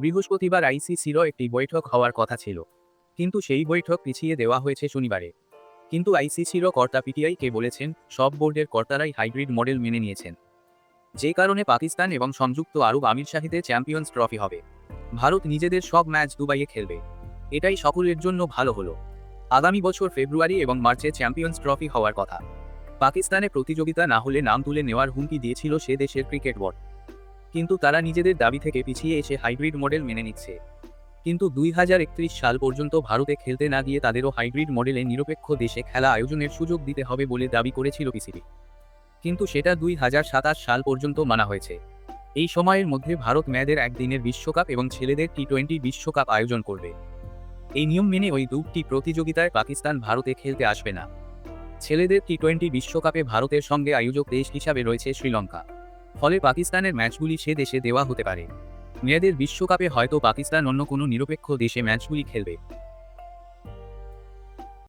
বৃহস্পতিবার আইসিসিরও একটি বৈঠক হওয়ার কথা ছিল। কিন্তু সেই বৈঠক পিছিয়ে দেওয়া হয়েছে শনিবারে। কিন্তু আইসিসিরও কর্তা পিটিআইকে বলেছেন, সব বোর্ডের কর্তারাই হাইব্রিড মডেল মেনে নিয়েছেন। যে কারণে পাকিস্তান এবং সংযুক্ত আরব আমির শাহিতে চ্যাম্পিয়ন্স ট্রফি হবে। ভারত নিজেদের সব ম্যাচ দুবাইয়ে খেলবে। এটাই সকলের জন্য ভালো হলো। আগামী বছর ফেব্রুয়ারি এবং মার্চে চ্যাম্পিয়ন্স ট্রফি হওয়ার কথা। পাকিস্তানে প্রতিযোগিতা না হলে নাম তুলে নেওয়ার হুমকি দিয়েছিল সে দেশের ক্রিকেট বোর্ড। কিন্তু তারা নিজেদের দাবি থেকে পিছিয়ে এসে হাইব্রিড মডেল মেনে নিচ্ছে। কিন্তু দুই হাজার একত্রিশ সাল পর্যন্ত ভারতে খেলতে না গিয়ে তাদেরও হাইব্রিড মডেলে নিরপেক্ষ দেশে খেলা আয়োজনের সুযোগ দিতে হবে বলে দাবি করেছিল পিসিবি। কিন্তু সেটা দুই হাজার সাতাশ সাল পর্যন্ত মানা হয়েছে। এই সময়ের মধ্যে ভারত মেয়েদের একদিনের বিশ্বকাপ এবং ছেলেদের টি টোয়েন্টি বিশ্বকাপ আয়োজন করবে। এই নিয়ম মেনে ওই দুটি প্রতিযোগিতায় পাকিস্তান ভারতে খেলতে আসবে না। ছেলেদের টি টোয়েন্টি বিশ্বকাপে ভারতের সঙ্গে আয়োজক দেশ হিসাবে রয়েছে শ্রীলঙ্কা। ফলে পাকিস্তানের ম্যাচগুলি সে দেশে দেওয়া হতে পারে। মেয়েদের বিশ্বকাপে হয়তো পাকিস্তান অন্য কোনো নিরপেক্ষ দেশে ম্যাচগুলি খেলবে।